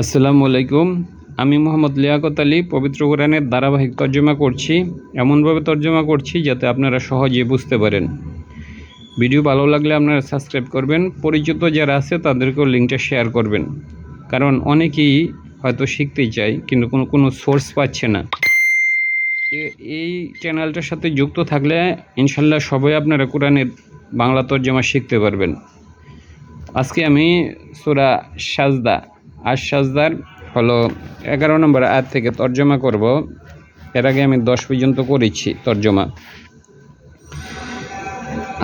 আসসালামু আলাইকুম। আমি মোহাম্মদ লিয়াকত আলী, পবিত্র কোরআনের ধারাবাহিক তর্জমা করছি। এমনভাবে তর্জমা করছি যাতে আপনারা সহজে বুঝতে পারেন। ভিডিও ভালো লাগলে আপনারা সাবস্ক্রাইব করবেন। পরিচিত যারা আছে তাদেরকেও লিঙ্কটা শেয়ার করবেন। কারণ অনেকেই হয়তো শিখতে চায়, কিন্তু কোনো কোনো সোর্স পাচ্ছে না। এই চ্যানেলটার সাথে যুক্ত থাকলে ইনশাল্লাহ সবাই আপনারা কোরআনের বাংলা তর্জমা শিখতে পারবেন। আজকে আমি সুরা সাজদা। আর সাজদার হলো এগারো নম্বর আয়াত থেকে তর্জমা করব। এর আগে আমি দশ পর্যন্ত করেছি তর্জমা।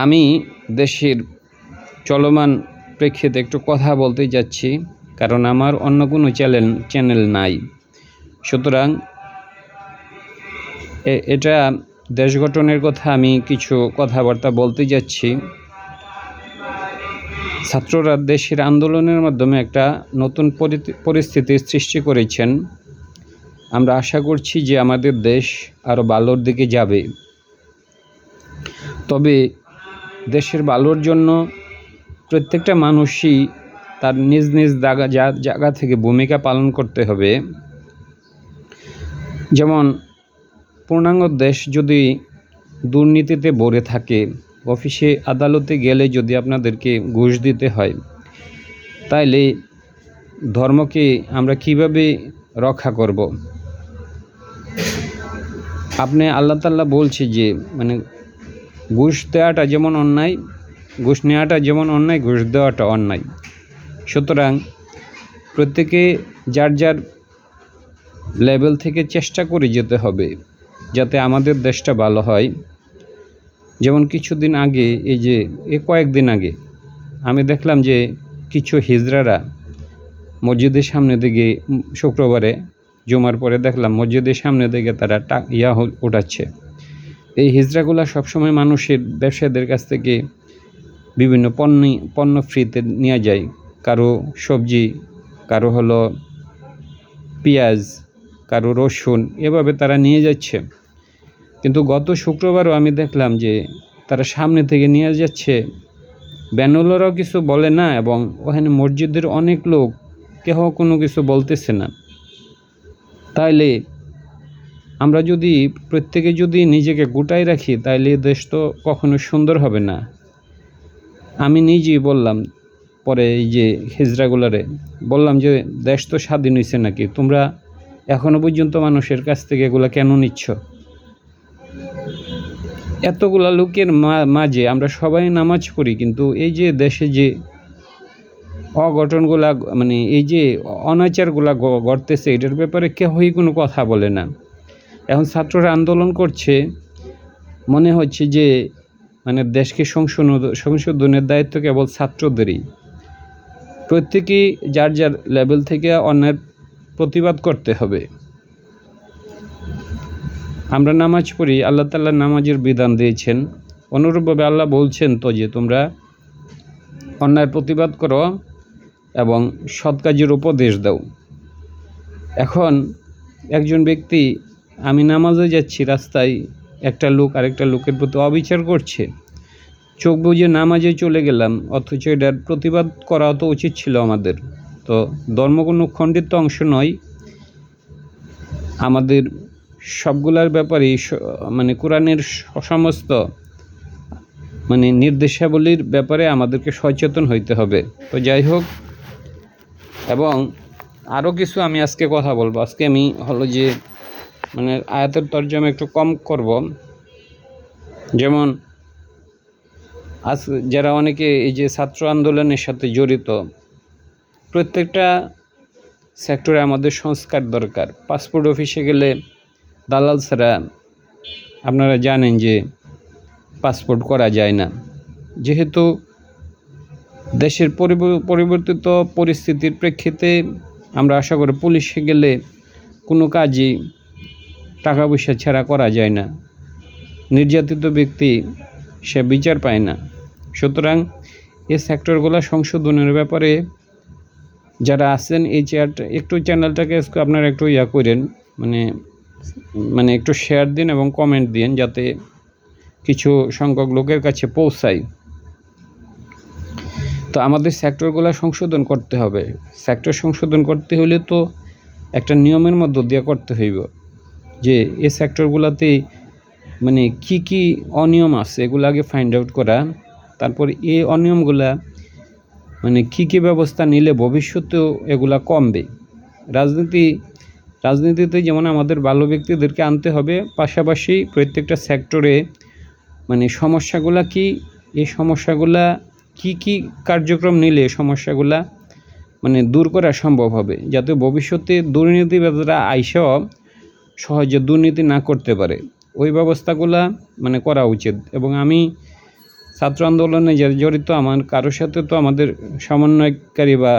আমি দেশের চলমান প্রেক্ষিতে একটু কথা বলতে যাচ্ছি, কারণ আমার অন্য কোনো চ্যানেল চ্যানেল নাই। সুতরাং এটা দেশ গঠনের কথা আমি কিছু কথাবার্তা বলতে যাচ্ছি। ছাত্ররা দেশের আন্দোলনের মাধ্যমে একটা নতুন পরি- পরিস্থিতির সৃষ্টি করেছেন। আমরা আশা করছি যে আমাদের দেশ আরও ভালোর দিকে যাবে। তবে দেশের ভালোর জন্য প্রত্যেকটা মানুষই তার নিজ নিজ জায়গা জায়গা থেকে ভূমিকা পালন করতে হবে। যেমন, পূর্ণাঙ্গ দেশ যদি দুর্নীতিতে ভরে থাকে অফিসে আদালতে গেলে যদি আপনাদেরকে ঘুষ দিতে হয়, তাইলে ধর্মকে আমরা কীভাবে রক্ষা করব? আপনি আল্লাহ তাল্লাহ বলছে যে মানে ঘুষ দেওয়াটা যেমন অন্যায়, ঘুষ নেওয়াটা যেমন অন্যায়, ঘুষ দেওয়াটা অন্যায়। সুতরাং প্রত্যেকে যার যার লেভেল থেকে চেষ্টা করে যেতে হবে, যাতে আমাদের দেশটা ভালো হয়। যেমন কিছুদিন আগে, এই যে, এ কয়েকদিন আগে, আমি দেখলাম যে কিছু হিজড়ারা মসজিদের সামনে দিকে শুক্রবারে, জুমার পরে দেখলাম মসজিদের সামনে দিকে তারা টা, ইয়া উঠাচ্ছে। এই হিজড়াগুলা সবসময় মানুষের, ব্যবসায়ীদের কাছ থেকে বিভিন্ন পণ্য পণ্য ফ্রিতে নেওয়া যায়। কারও সবজি, কারও হলো পেঁয়াজ, কারও রসুন, এভাবে তারা নিয়ে যাচ্ছে। কিন্তু গত শুক্রবারও আমি দেখলাম যে তারা সামনে থেকে নিয়ে যাচ্ছে। ব্যানুলারাও কিছু বলে না এবং ওখানে মসজিদের অনেক লোক, কেহ কোনো কিছু বলতেছে না। তাইলে আমরা যদি প্রত্যেকে যদি নিজেকে গোটাই রাখি, তাইলে দেশ তো কখনো সুন্দর হবে না। আমি নিজেই বললাম পরে এই যে হিজড়াগুলারে বললাম যে দেশ তো স্বাধীন হয়েছে নাকি? তোমরা এখনও পর্যন্ত মানুষের কাছ থেকে এগুলা কেন নিচ্ছ? এতগুলা লোকের মাঝে আমরা সবাই নামাজ পড়ি, কিন্তু এই যে দেশে যে অঘটনগুলা মানে এই যে অনাচারগুলা ঘটতেছে, এটার ব্যাপারে কেউই কোনো কথা বলে না। এখন ছাত্ররা আন্দোলন করছে, মনে হচ্ছে যে মানে দেশকে সংশোধন, সংশোধনের দায়িত্ব কেবল ছাত্রদেরই। প্রত্যেকেই যার যার লেভেল থেকে অন্যের প্রতিবাদ করতে হবে। আমরা নামাজ পড়ি, আল্লাহ তাল্লাহ নামাজের বিধান দিয়েছেন। অনুরূপভাবে আল্লাহ বলছেন তো যে তোমরা অন্যায়ের প্রতিবাদ করো এবং সৎ কাজের উপদেশ দাও। এখন একজন ব্যক্তি, আমি নামাজে যাচ্ছি, রাস্তায় একটা লোক আরেকটা লোকের প্রতি অবিচার করছে। চোখ বুঝে নামাজে চলে গেলাম, অথচ এটার প্রতিবাদ করা তো উচিত ছিল আমাদের। তো ধর্ম কোনো খণ্ডিত অংশ নয়। আমাদের সবগুলার ব্যাপারেই স- মানে কোরআনের সমস্ত মানে নির্দেশাবলীর ব্যাপারে আমাদেরকে সচেতন হইতে হবে। তো যাই হোক, এবং আরও কিছু আমি আজকে কথা বলব। আজকে আমি হলো যে মানে আয়াতের তর্জমা একটু কম করব। যেমন, আজ যারা অনেকে এই যে ছাত্র আন্দোলনের সাথে জড়িত, প্রত্যেকটা সেক্টরে আমাদের সংস্কার দরকার। পাসপোর্ট অফিসে গেলে দালাল ছাড়া আপনারা জানেন যে পাসপোর্ট করা যায় না। যেহেতু দেশের পরিবর্তিত পরিস্থিতির প্রেক্ষিতে আমরা আশা করি পুলিশে গেলে কোনো কাজই টাকা পয়সা ছাড়া করা যায় না। নির্যাতিত ব্যক্তি সে বিচার পায় না। সুতরাং এই সেক্টরগুলো সংশোধনের ব্যাপারে যারা আছেন এই চেয়ারটা একটু চ্যানেলটাকে আপনারা একটু ইয়া করেন মানে মানে একটু শেয়ার দিন এবং কমেন্ট দিন যাতে কিছু সংখ্যক লোকের কাছে পৌঁছায় তো আমাদের সেক্টরগুলো সংশোধন করতে হবে। সেক্টর সংশোধন করতে হলে তো একটা নিয়মের মধ্য দিয়ে করতে হইব যে এই সেক্টরগুলোতে মানে কি কি অনিয়ম আছে এগুলো আগে ফাইন্ড আউট করা, তারপর এই অনিয়মগুলা মানে কি কি ব্যবস্থা নিলে ভবিষ্যতেও এগুলা কমবে। রাজনীতি রাজনীতিতে যেমন আমাদের ভালো ব্যক্তিদেরকে আনতে হবে, পাশাপাশি প্রত্যেকটা সেক্টরে মানে সমস্যাগুলা কি, এই সমস্যাগুলা কি কি কার্যক্রম নিলে সমস্যাগুলা মানে দূর করা সম্ভব হবে, যাতে ভবিষ্যতে দুর্নীতিবাজরা আইসেও সহজে দুর্নীতি না করতে পারে। ওই ব্যবস্থাগুলা মানে করা উচিত এবং আমি ছাত্র আন্দোলনে জড়িত, আমার কারোর সাথে তো আমাদের সমন্বয়কারী বা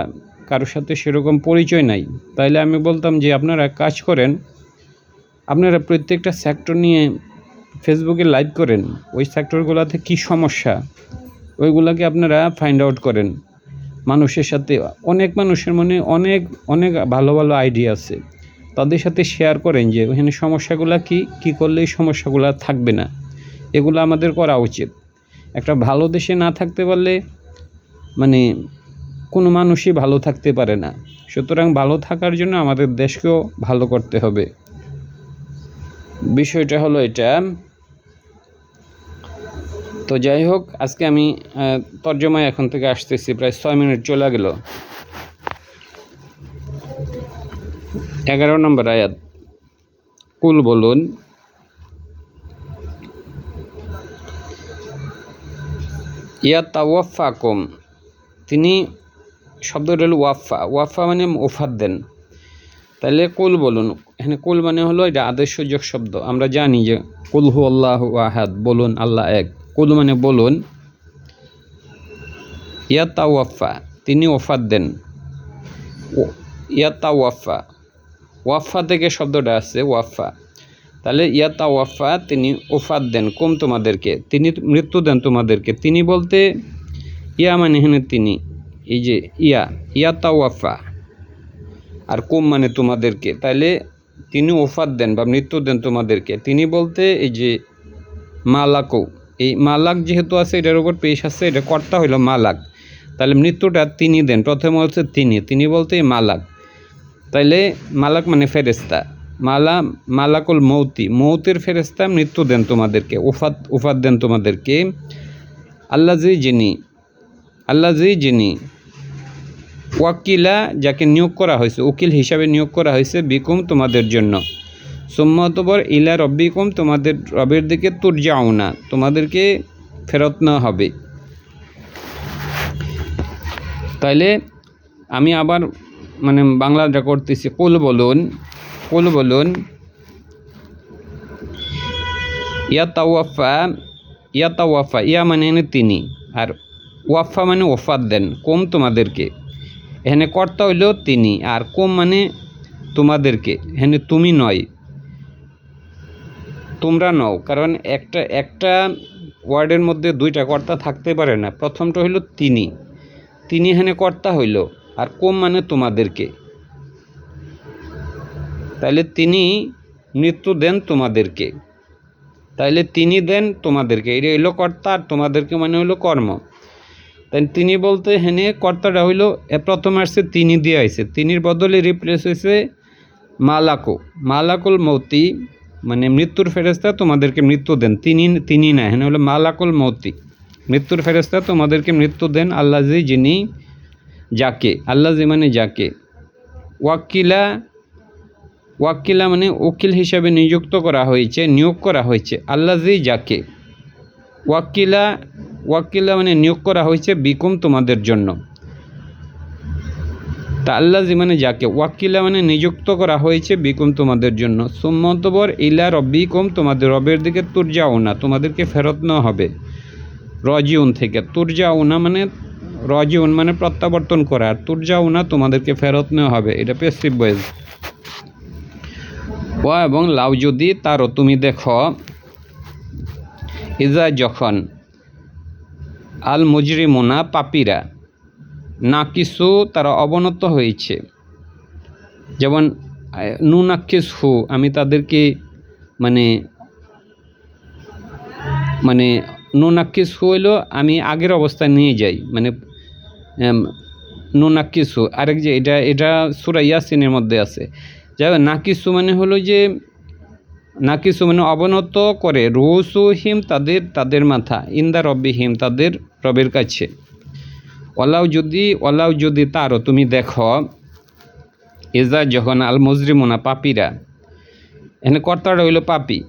কারোর সাথে সেরকম পরিচয় নাই। তাইলে আমি বলতাম যে, আপনারা কাজ করেন, আপনারা প্রত্যেকটা সেক্টর নিয়ে ফেসবুকে লাইভ করেন। ওই সেক্টরগুলোতে কী সমস্যা, ওইগুলাকে আপনারা ফাইন্ড আউট করেন। মানুষের সাথে, অনেক মানুষের মনে অনেক অনেক ভালো ভালো আইডিয়া আছে। তাদের সাথে শেয়ার করেন যে ওখানে সমস্যাগুলো কি? কি করলে এই সমস্যাগুলো থাকবে না? এগুলো আমাদের করা উচিত। একটা ভালো দেশে না থাকতে পারলে মানে কোনো মানুষই ভালো থাকতে পারে না। সুতরাং ভালো থাকার জন্য আমাদের দেশকেও ভালো করতে হবে। বিষয়টা হলো এটা। তো যাই হোক, আজকে আমি তর্জমায় এখন থেকে আসতেছি, প্রায় ছয় মিনিট চলে গেল। এগারো নম্বর আয়াত। কুল বলুন। ইয়া তাওয়াফাকুম তিনি শব্দটা হলো ওয়াফা। ওয়াফা মানে ওফাত দেন। তাহলে কুল বলুন। এখানে কুল মানে হলো এটা আদেশযোগ শব্দ। আমরা জানি যে কুল হু আল্লাহ আহাদ, বলুন আল্লাহ এক। কুল মানে বলুন ইয়া তাওয়াফা তিনি ওফাত দেন। ইয়া তাওয়াফা ওয়াফা থেকে শব্দটা আছে ওয়াফা। তাহলে ইয়াতা ওয়াফা তিনি ওফাত দেন কম তোমাদেরকে, তিনি মৃত্যু দেন তোমাদেরকে। তিনি বলতে ইয়া মানে এখানে তিনি। এই যে ইয়া ইয়াতা ওয়াফা আর কম মানে তোমাদেরকে। তাহলে তিনি ওফাত দেন বা মৃত্যু দেন তোমাদেরকে। তিনি বলতে এই যে মালাকও এই মালাক যেহেতু আছে, এটার উপর পেশ আছে, এটা কর্তা হইল মালাক। তাহলে মৃত্যুটা তিনি দেন। প্রথমে হচ্ছে তিনি। তিনি বলতে মালাক। তাইলে মালাক মানে ফেরেস্তা মালা, মালাকুল মৌতি। মৌতের ফেরেস্তা মৃত্যু দেন তোমাদেরকে। উফাত উফাত দেন তোমাদেরকে। আল্লাহ যিনি আল্লাহ যিনি ওয়াকিলা যাকে নিয়োগ করা হয়েছে, উকিল হিসাবে নিয়োগ করা হয়েছে বিকুম তোমাদের জন্য। সোম্মতবর ইলা রব্বিকুম, তোমাদের রবের দিকে তুর যাও না তোমাদেরকে ফেরত নেওয়া হবে। তাইলে আমি আবার মানে বাংলাটা করতেছি, কুল বলুন কুল বলুন, ইয়া তাওয়াফা ইয়া তাওয়াফা, ইয়া মানে তিনি, আর ওয়াফা মানে ওফাত দেন, কম তোমাদেরকে। এখানে কর্তা হইলেও তিনি, আর কম মানে তোমাদেরকে। এখানে তুমি নয়, তোমরা নও। কারণ একটা একটা ওয়ার্ডের মধ্যে দুইটা কর্তা থাকতে পারে না। প্রথমটা হইল তিনি। তিনি এখানে কর্তা হইল, আর কম মানে তোমাদেরকে। তাইলে তিনি মৃত্যু দেন তোমাদেরকে। তাইলে তিনি দেন তোমাদেরকে। এটা হইল কর্তা, আর তোমাদেরকে মানে হইল কর্ম। তাই তিনি বলতে হেনে কর্তাটা হইল প্রথম আসছে তিনি দিয়ে আইছে। তিনির বদলে রিপ্লেস হয়েছে মালাকো। মালাকুল মৌতি মানে মৃত্যুর ফেরেস্তা তোমাদেরকে মৃত্যু দেন। তিনি তিনি না, হেনে হলো মালাকুল মৌতি। মৃত্যুর ফেরেস্তা তোমাদেরকে মৃত্যু দেন আল্লাহজি যিনি যাকে। আল্লাহজি মানে যাকে। ওয়াকিলা ওয়াকিলা মানে উকিল হিসাবে নিযুক্ত করা হয়েছে, নিয়োগ করা হয়েছে। আল্লাহজি যাকে। ওয়াকিলা ওয়াকিলা মানে নিয়োগ করা হয়েছে বিকুম তোমাদের জন্য। তা আল্লাজি মানে যাকে? ওয়াকিলা মানে নিযুক্ত করা হয়েছে বিকুম তোমাদের জন্য। সুম্মতবর ইলা রব্বিকুম, তোমাদের রবের দিকে তুর যাও না, তোমাদেরকে ফেরত নেওয়া হবে। রজিউন থেকে। তুর যাও না মানে রজিউন মানে প্রত্যাবর্তন করা। আর তুর যাও না, তোমাদেরকে ফেরত নেওয়া হবে। এটা পেসিভ বয়েজ ও এবং লাউ যদি তারও, তুমি দেখো, ইজা যখন আল মুজরিমুনা পাপিরা না কিছু তারা অবনত হয়েছে। যেমন নুনাক্ষিস হু আমি তাদেরকে মানে মানে নুনাক্ষিস হু হইল আমি আগের অবস্থায় নিয়ে যাই। মানে এম, নুনাকিসু আরেক যে এটা এটা সুরা ইয়াসিনের মধ্যে আছে। যাই নাকিসু মানে হলো যে নাকিসু মানে অবনত করে রুসু হিম তাদের তাদের মাথা, ইন্দা রব্বি হিম তাদের রবের কাছে। ওলাও যদি ওলাও যদি তারও, তুমি দেখো, এজা যখন আল মজরিমুনা পাপিরা এখানে কর্তাটা হইল পাপি।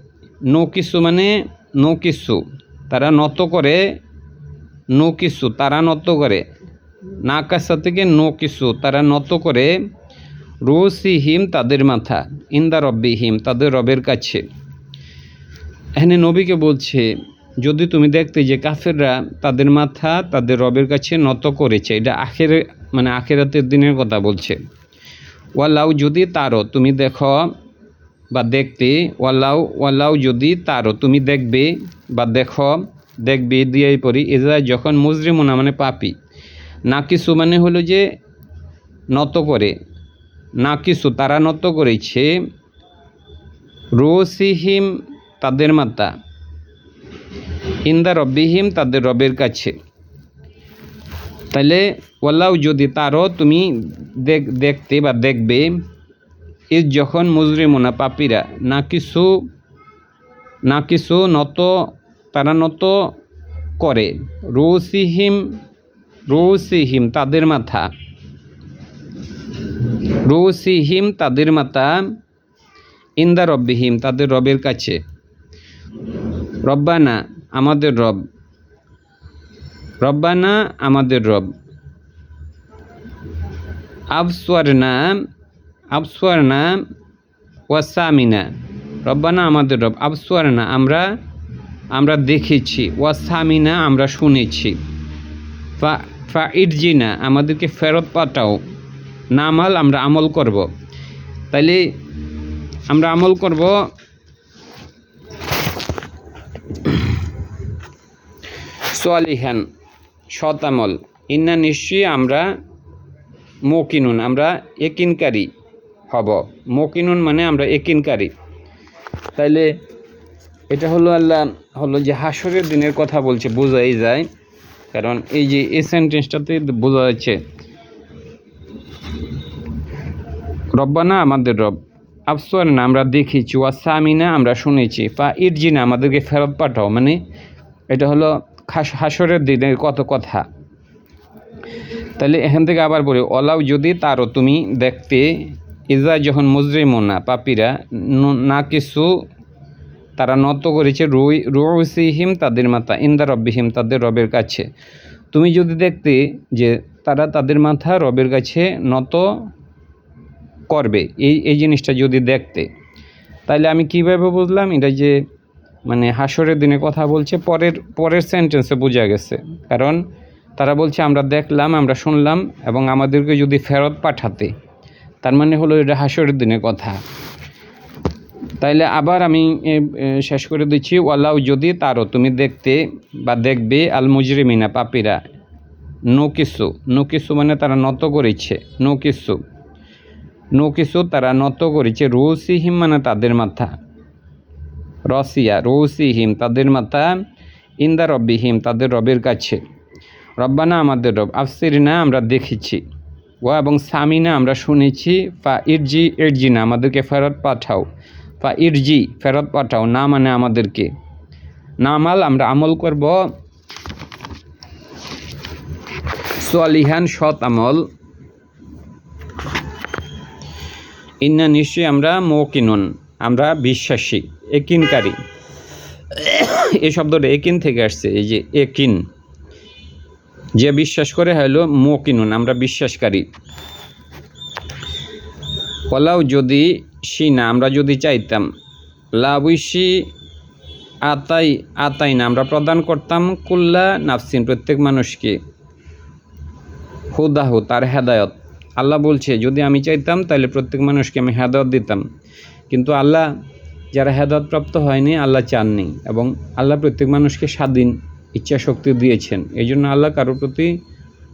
নো কিছু মানে নো কিছু তারা নত করে নো কিছু তারা নত করে। না কাছা থেকে নো কিছু তারা নত করে রুসি হিম তাদের মাথা, ইন্দা রব্বি হিম তাদের রবের কাছে। এখানে নবীকে বলছে, যদি তুমি দেখতে যে কাফেররা তাদের মাথা তাদের রবের কাছে নত করেছে, এটা আখের মানে আখেরাতের দিনের কথা বলছে। ওয়ালাউ যদি তারও তুমি দেখো বা দেখতে ওয়ালাউ ওয়ালাউ যদি তারও তুমি দেখবে বা দেখো, দেখবে দিয়েই পড়ি এজা যখন মুজরিমুনা মানে পাপি না কিছু মানে হলো যে নত করে না কিছু, তারা নত করেছে। রোসিহিম তাদের মাতা। ইন্দা রব্বিহিম তাদের রবের কাছে। তাহলে ওয়াল্লাও যদি তারও তুমি দেখ, দেখতে বা দেখবে, এ যখন মুজরিমুনা পাপিরা না কিছু না কিছু নত, তারা নত করে। রুসিহিম রুসিহিম তাদের মাথা। রুসিহিম তাদের মাথা ইন্দা রব্বিহিম, তাদের রবের কাছে। রব্বানা আমাদের রব। রব্বানা আমাদের রব। আবসওয়ারনা আবসওয়ারনা ওয়াসামিনা রব্বানা আমাদের রব। আবসওয়ারনা আমরা আমরা দেখেছি। ওয়াসামিনা আমরা শুনেছি। ফা ফা ইরজিনা, আমাদেরকে ফেরত পাঠাও। নামাল আমরা আমল করব। তাইলে আমরা আমল করব। সোয়ালিহান সৎ আমল। ইন্না নিশ্চয়ই আমরা মকিনুন, আমরা একিনকারী হব। মকিনুন মানে আমরা একিনকারী। তাইলে এটা হলো আল্লাহ হলো যে হাসরের দিনের কথা বলছে, বোঝাই যায়। কারণ এই যে এই সেন্টেন্সটাতে বোঝা যাচ্ছে রব্বানা আমাদের রব। আফসোয়ার না, আমরা দেখেছি। ওয়াসামিনা, আমরা শুনেছি। ফা ইরজিনা, আমাদেরকে ফেরত পাঠাও। মানে এটা হলো খাস হাসরের দিনের কত কথা। তাহলে এখান থেকে আবার বলি অলাও যদি তারও তুমি দেখতে, ইজা যখন মুজরিমোনা, পাপিরা, না কিছু তারা নত করেছে, রুই রুসিহিম তাদের মাথা, ইন্দা রব্বিহিম তাদের রবের কাছে। তুমি যদি দেখতে যে তারা তাদের মাথা রবের কাছে নত করবে, এই এই জিনিসটা যদি দেখতে। তাহলে আমি কীভাবে বুঝলাম? এটা যে মানে হাসরের দিনে কথা বলছে, পরের পরের সেন্টেন্সে বোঝা গেছে। কারণ তারা বলছে, আমরা দেখলাম, আমরা শুনলাম এবং আমাদেরকে যদি ফেরত পাঠাতে। তার মানে হলো এটা হাসরের দিনে কথা। তাইলে আবার আমি শেষ করে দিচ্ছি, ওয়ালাউ যদি তারও তুমি দেখতে বা দেখবে, আল মুজরিমিনা, পাপিরা। নো কিছু নো কিছু মানে তারা নত করেছে, নো কিছু। নো কিছু তারা নত করেছে, রুসিহিম মানে তাদের মাথা। রসিয়া, রুসিহিম তাদের মাথা, ইন্দা রব্বিহিম তাদের রবের কাছে। রব্বানা আমাদের রব, আফসিরিনা আমরা দেখেছি। ও এবং সামিনা আমরা শুনেছি, ফা ইরজি ইরজি না আমাদেরকে ফেরত পাঠাও। ফা ইরজি, ফেরত পাঠাও, না মানে আমাদেরকে। নামাল আমরা আমল করব। সোয়ালিহান সৎ আমল। ইন্না নিশ্চয়ই আমরা মৌকিনুন, আমরা বিশ্বাসী, একিনকারী। এই শব্দটা একিন থেকে আসছে, এই যে একিন। যে বিশ্বাস করে হলো মকিনুন, আমরা বিশ্বাসকারী। পলাও যদি না আমরা যদি চাইতাম লাবুইসি আতাই আতাই না আমরা প্রদান করতাম কুল্লা নাফসিন প্রত্যেক মানুষকে। হুদাহু, তার হেদায়ত। আল্লাহ বলছে, যদি আমি চাইতাম, তাহলে প্রত্যেক মানুষকে আমি হেদায়ত দিতাম। কিন্তু আল্লাহ, যারা হেদায়ত প্রাপ্ত হয়নি, আল্লাহ চাননি এবং আল্লাহ প্রত্যেক মানুষকে স্বাধীন ইচ্ছা শক্তি দিয়েছেন। এই জন্য আল্লাহ কারোর প্রতি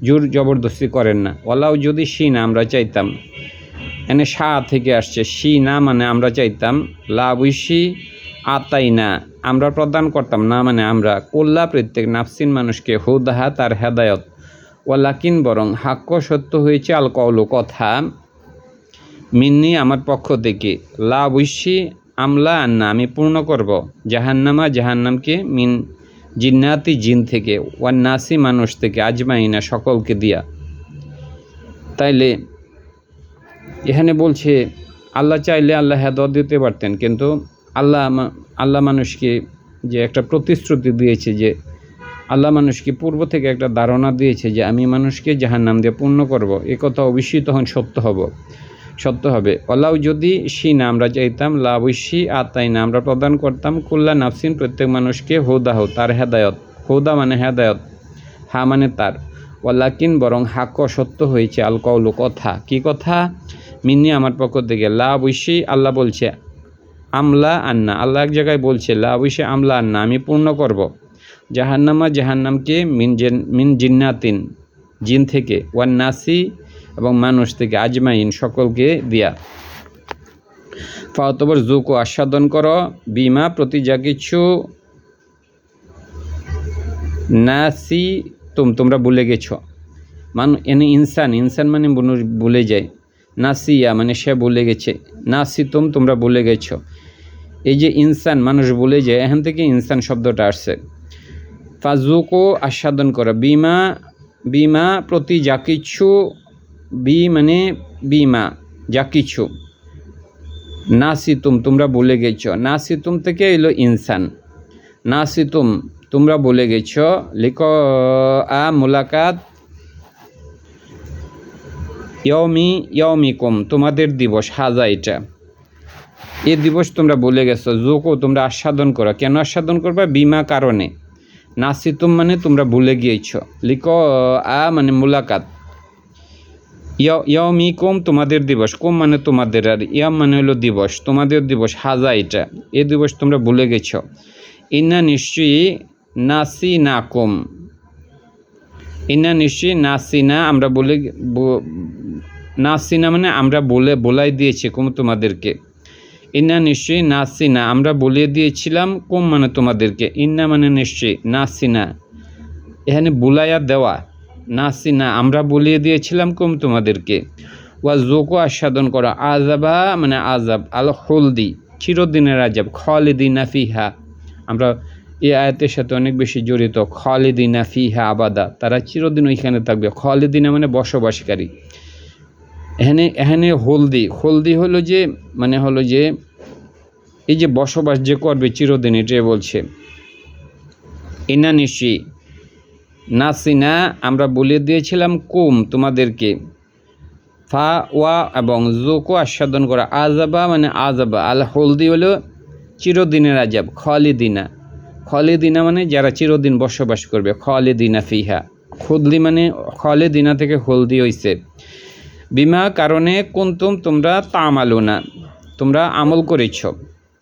জোর জবরদস্তি করেন না। ওলাও যদি শি না আমরা চাইতাম। এনে সা থেকে আসছে শি না মানে আমরা চাইতাম। লাবুইশি আতাই না আমরা প্রদান করতাম। না মানে আমরা। কল্লা, প্রত্যেক নাফসিন মানুষকে হুদাহা, তার হেদায়ত। ওয়ালাকিন বরং হাক্য সত্য হয়েছে আল কৌল কথা। মিন্নি আমার পক্ষ থেকে, লা বৈশি আমলা আন্না, আমি পূর্ণ করব। জাহান্নামা, জাহান্নামকে মিন জিন্নাতি জিন থেকে, ওয়ান্নাসি মানুষ থেকে, আজমাইনা সকলকে দিয়া। তাইলে এখানে বলছে, আল্লাহ চাইলে আল্লাহ হেদায়ত দিতে পারতেন, কিন্তু আল্লাহ আল্লাহ মানুষকে যে একটা প্রতিশ্রুতি দিয়েছে যে আল্লাহ মানুষকে পূর্ব থেকে একটা ধারণা দিয়েছে যে আমি মানুষকে জাহান্নাম দিয়ে পূর্ণ করব। এ কথা অবশ্যই তখন সত্য হব। সত্য হবে। অলাউ যদি না আমরা চাইতাম লা অবশ্যই আতাই না আমরা প্রদান করতাম, কুল্লা নাফসিন প্রত্যেক মানুষকে হৌদাহ তার হেদায়ত। হৌদা মানে হেদায়ত, হা মানে তার। ওয়ালাকিন বরং হাক সত্য হয়েছে, আল কৌল কথা। কি কথা? মিন্নি আমার পক্ষ থেকে লা আল্লাহ বলছে, আমলা আন্না। আল্লাহ এক জায়গায় বলছে লা আমলা আন্না, আমি পূর্ণ করব। জাহান্নামা জাহান্নামকে মিন জেন, মিন জিন্নাতিন, জিন থেকে ওয়ান নাসি এবং মানুষ থেকে, আজমাইন সকলকে দিয়া। ফাওতবর জুক আস্বাদন কর, বিমা প্রতি যা কিছু নাসি তুম, তোমরা ভুলে গেছো। মান, এনে ইনসান ইনসান মানে ভুলে যায়। নাসিয়া মানে সে ভুলে গেছে। নাসি তুম, তোমরা ভুলে গেছো। এই যে ইনসান, মানুষ ভুলে যায়, এখান থেকে ইনসান শব্দটা আসছে। ফাজুকো আস্বাদন করা। বিমা বিমা প্রতি যা কিছু, বি মানে বিমা, যা কিছু। নাসিতুম, তোমরা বলে গেছ। নাসিতুম থেকে এলো ইনসান। নাসিতুম, তোমরা বলে গেছ লিক আ, মুলাকাত। ইয়মি, ইয়মিকুম, তোমাদের দিবস, হাজা এটা। এ দিবস তোমরা বলে গেছো জোকো তোমরা আস্বাদন করো। কেন আস্বাদন করবা? বিমা কারণে। নাসিতুম মানে তোমরা ভুলে গিয়েছ। লিক আ মানে মুলাকাত। ইয়মি কম তোমাদের দিবস। কম মানে তোমাদের, আর ইয়াম মানে হলো দিবস। তোমাদের দিবস, হাজা এটা। এ দিবস তোমরা ভুলে গেছ। ইন্না নিশ্চয়ই নাসি না কম ইন্না নিশ্চয়ই নাসি না আমরা বলে, ব- নাসি না মানে আমরা বলে, বলাই দিয়েছি কম তোমাদেরকে। ইন্না নিশ্চয়ই নাসিনা আমরা বলিয়ে দিয়েছিলাম, কম মানে তোমাদেরকে। ইন্না মানে নিশ্চয়ই নাসিনা এখানে বুলাইয়া দেওয়া নাসিনা আমরা বলিয়ে দিয়েছিলাম, কম তোমাদেরকে। ওয়া জোকো আস্বাদন করা আজাবা মানে আজাব আল হলদি চিরদিনের আজাব খালিদিনা ফিহা। আমরা এই আয়াতের সাথে অনেক বেশি জড়িত, খালিদিনা ফিহা আবাদা। তারা চিরদিন ওইখানে থাকবে। খালিদিনা মানে বসবাসকারী। এখানে এখানে হলদি হলদি হলো যে মানে হলো যে, এই যে বসবাস যে করবে চিরদিন, এটাই বলছে। ইনা নিশি নাসিনা আমরা বলে দিয়েছিলাম কুম তোমাদেরকে। ফা, ওয়া এবং জোকো আস্বাদন করা। আজাবা মানে আজাবা। আল হলদি হলো চিরদিনের আজাব, খালিদিনা। খালিদিনা মানে যারা চিরদিন বসবাস করবে, খালিদিনা ফিহা। খুদলি মানে খালিদিনা থেকে হলদি হইছে। বিমা কারণে কুন্তুম তোমরা তামালো না তোমরা আমল করেছ।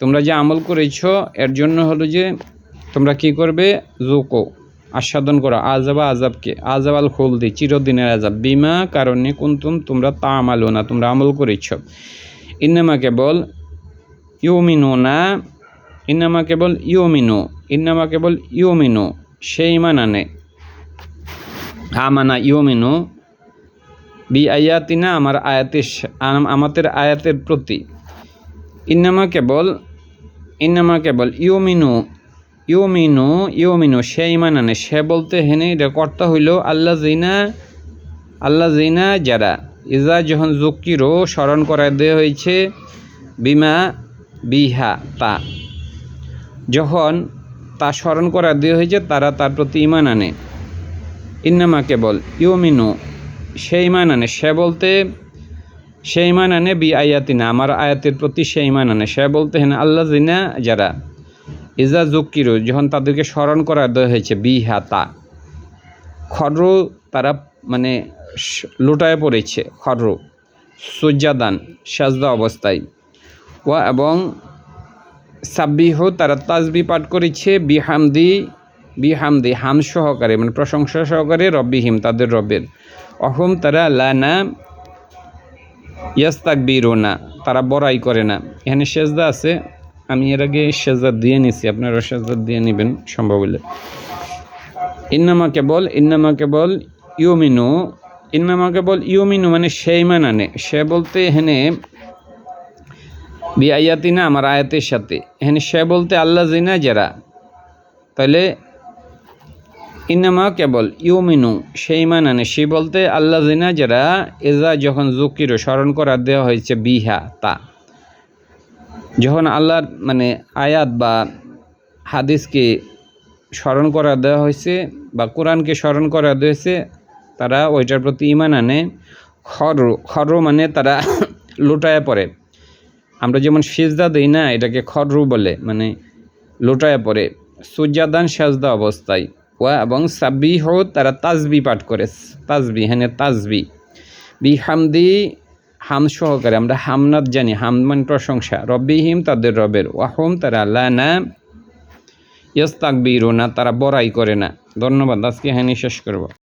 তোমরা যে আমল করেছ, এর জন্য হলো যে তোমরা কি করবে? জোকো আস্বাদন করো আজাবা আজাবকে আজাব আল হলদি চিরদিনের আজাব বিমা কারণে কুন্তুম তোমরা তামালো না তোমরা আমল করেছ। ইন্নামা কেবল ইউমিনো না ইন্নামা কেবল ইউমিনো, ইন্নামা কেবল ইউমিনো, সেই মানানে। আমানা ইউমিনো বি আয়াতিনা আমার আয়াতের আমাদের আয়াতের প্রতি। ইন্নামা কেবল ইন্নামা কেবল ইউমিনু ইউমিনু ইউমিনু, সে ইমান আনে। সে বলতে হেনে এটা কর্তা হইল আল্লাহ জিনা আল্লাহ জিনা যারা ইজা যখন জকিরও স্মরণ করায় দেওয়া হয়েছে, বিমা বিহা, তা। যখন তা স্মরণ করা দেওয়া হয়েছে, তারা তার প্রতি ইমান আনে। ইন্নামা কেবল ইউমিনু সে ইমান আনে সে বলতে সে ইমান আনে বি আয়াতিনা, আমার আয়াতের প্রতি সে ইমান আনে সে বলতে হেন আল্লাহ জিনা যারা ইজা জুকিরু যখন তাদেরকে স্মরণ করা দেওয়া হয়েছে বি হাতা খর্র তারা মানে লুটায় পড়েছে খর্র সুজাদান সাজদা অবস্থায়। ও এবং সাব্বিহ তারা তাজবি পাঠ করেছে, বিহামদি বিহামদি, হাম সহকারে মানে প্রশংসা সহকারে রব্বিহিম, তাদের রবের। অহম তারা লানা ইয়াস্তাক না তারা বড়াই করে না। এখানে সেজদা আছে। আমি এর আগে সেজদা দিয়ে নিছি আপনারা সেজদা দিয়ে নেবেন সম্ভব হলে। ইন্নামা কেবল ইন্নামা কেবল ইউমিনু, ইন্নামা কেবল ইউমিনু মানে সে ইমান আনে। সে বলতে এখানে, বি আয়াতিনা আমার আয়াতের সাথে। এখানে সে বলতে আল্লাহ জিনা যারা। তাহলে ইনামা কেবল ইউমিনু, সেই মানানে সে বলতে আল্লাহ জিনা যারা এজা যখন জুকিরও স্মরণ করা দেওয়া হয়েছে বিহা, তা। যখন আল্লাহর মানে আয়াত বা হাদিসকে স্মরণ করা দেওয়া হয়েছে বা কোরআনকে স্মরণ করা দিয়েছে তারা ওইটার প্রতি ইমান আনে, খর খর মানে তারা লুটায় পড়ে। আমরা যেমন সিজদা দিই না, এটাকে খররু বলে মানে লোটায় পড়ে সূর্যাদান সাজদা অবস্থায়। এবং সাব্বি হো তারা তাজবি পাঠ করে, তাজবি হ্যাঁ তাজবি। বি হামদি হাম সহকারে, আমরা হামনাদ জানি, হাম মানে প্রশংসা। রব্বিহিম তাদের রবের ওয়াহম তারা লানা না ইয়স্তাকবিরও না তারা বড়াই করে না। ধন্যবাদ, আজকে হ্যাঁ শেষ করব।